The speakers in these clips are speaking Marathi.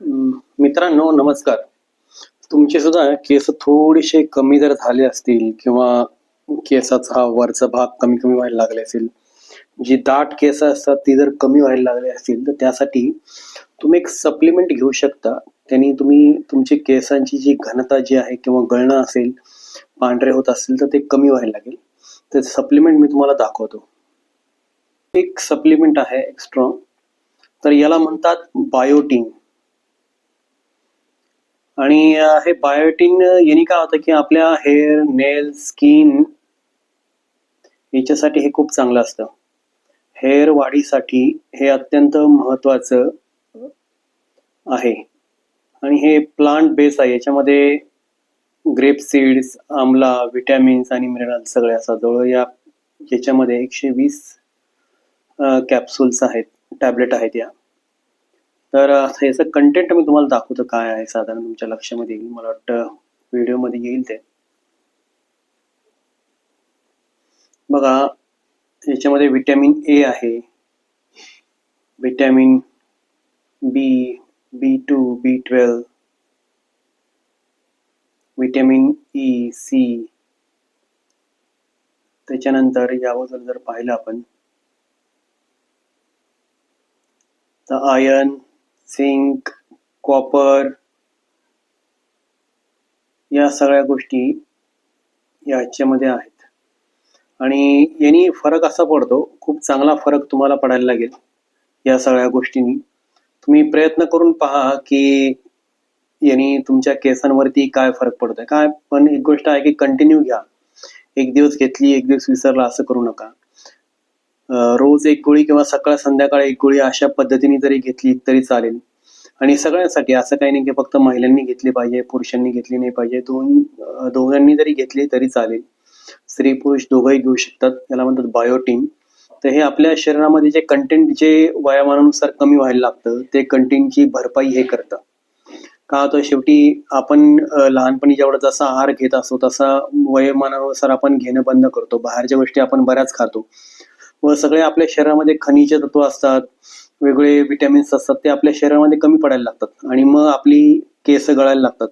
मित्रांनो नमस्कार. तुमचे सुद्धा केस थोडेसे कमी जर झाले असतील किंवा केसाचा हा वरचा भाग कमी कमी व्हायला लागले असेल जी दाट केस असतात ती जर कमी व्हायला लागले असतील तर त्यासाठी तुम्ही एक सप्लिमेंट घेऊ शकता. त्यांनी तुम्ही तुमची केसांची जी घनता जी आहे किंवा गळणं असेल पांढरे होत असतील तर ते कमी व्हायला लागेल. तर सप्लिमेंट मी तुम्हाला दाखवतो. एक सप्लिमेंट आहे एक्स्ट्रॉ तर याला म्हणतात बायोटीन आणि हे बायोटीन यांनी काय होतं की आपल्या हेअर नेल स्किन याच्यासाठी हे खूप चांगलं असतं. हेअर वाढीसाठी हे अत्यंत महत्वाचं आहे. आणि हे प्लांट बेस आहे. याच्यामध्ये ग्रेप सीड्स आमला विटॅमिन्स आणि मिनरल सगळे असतात. जवळ या याच्यामध्ये एकशे वीस कॅप्सूल्स आहेत टॅबलेट आहेत या. तर अ, याचं कंटेंट मी तुम्हाला दाखवतो काय आहे साधारण तुमच्या लक्षामध्ये येईल. मला वाटतं व्हिडिओमध्ये येईल ते. बघा याच्यामध्ये विटॅमिन ए आहे. Vitamin B B two B twelve vitamin E C त्याच्यानंतर याबद्दल जर पाहिलं आपण तर आयर्न झिंक कॉपर या सगळ्या गोष्टी याच्यामध्ये आहेत. आणि यांनी फरक असा पडतो खूप चांगला फरक तुम्हाला पडायला लागेल या सगळ्या गोष्टींनी. तुम्ही प्रयत्न करून पहा की यांनी तुमच्या केसांवरती काय फरक पडतोय. काय पण एक गोष्ट आहे की कंटिन्यू घ्या. एक दिवस घेतली एक दिवस विसरला असं करू नका. रोज एक गोळी किंवा सकाळ संध्याकाळ एक गोळी अशा पद्धतीने जरी घेतली तरी चालेल. आणि सगळ्यांसाठी असं काही नाही की फक्त महिलांनी घेतली पाहिजे पुरुषांनी घेतली नाही पाहिजे दोन दोघांनी जरी घेतली तरी चालेल. स्त्री पुरुष दोघंही घेऊ शकतात याला म्हणतात बायोटीन तर हे आपल्या शरीरामध्ये जे कंटेंट जे वयामानानुसार कमी व्हायला लागतं ते कंटेंटची भरपाई हे करतं. का होतं शेवटी आपण लहानपणी जेवढा जसा आहार घेत असतो तसा वयोमानानुसार आपण घेणं बंद करतो. बाहेरच्या गोष्टी आपण बऱ्याच खातो. व सगळे आपल्या शरीरामध्ये खनिज तत्व असतात वेगळे विटॅमिन्स असतात ते आपल्या शरीरामध्ये कमी पडायला लागतात आणि मग आपली केस गळायला लागतात.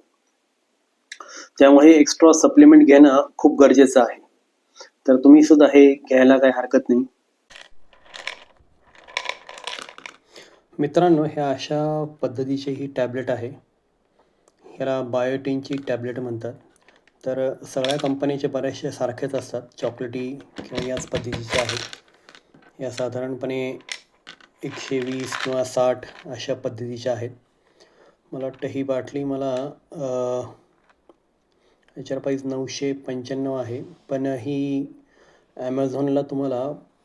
त्यामुळे एक्स्ट्रा सप्लिमेंट घेणं खूप गरजेचं आहे. तर तुम्ही सुद्धा हे घ्यायला काही हरकत नाही. मित्रांनो ह्या अशा पद्धतीची ही टॅबलेट आहे. ह्याला बायोटीनची टॅबलेट म्हणतात. तर सगळ्या कंपनीचे बरेचसे सारखेच असतात चॉकलेटी किंवा याच पद्धतीचे आहेत. या साधारणपणे एकशे वीस किंवा साठ अशा पद्धतीच्या आहेत. मला वाटतं ही बाटली मला याच्यावर प्राईस नऊशे पंच्याण्णव आहे. पण ही ॲमेझॉनला तुम्हाला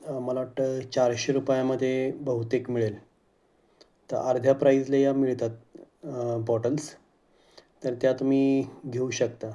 मला वाटतं चारशे रुपयामध्ये बहुतेक मिळेल. तर अर्ध्या प्राईजला या मिळतात बॉटल्स तर त्या तुम्ही घेऊ शकता.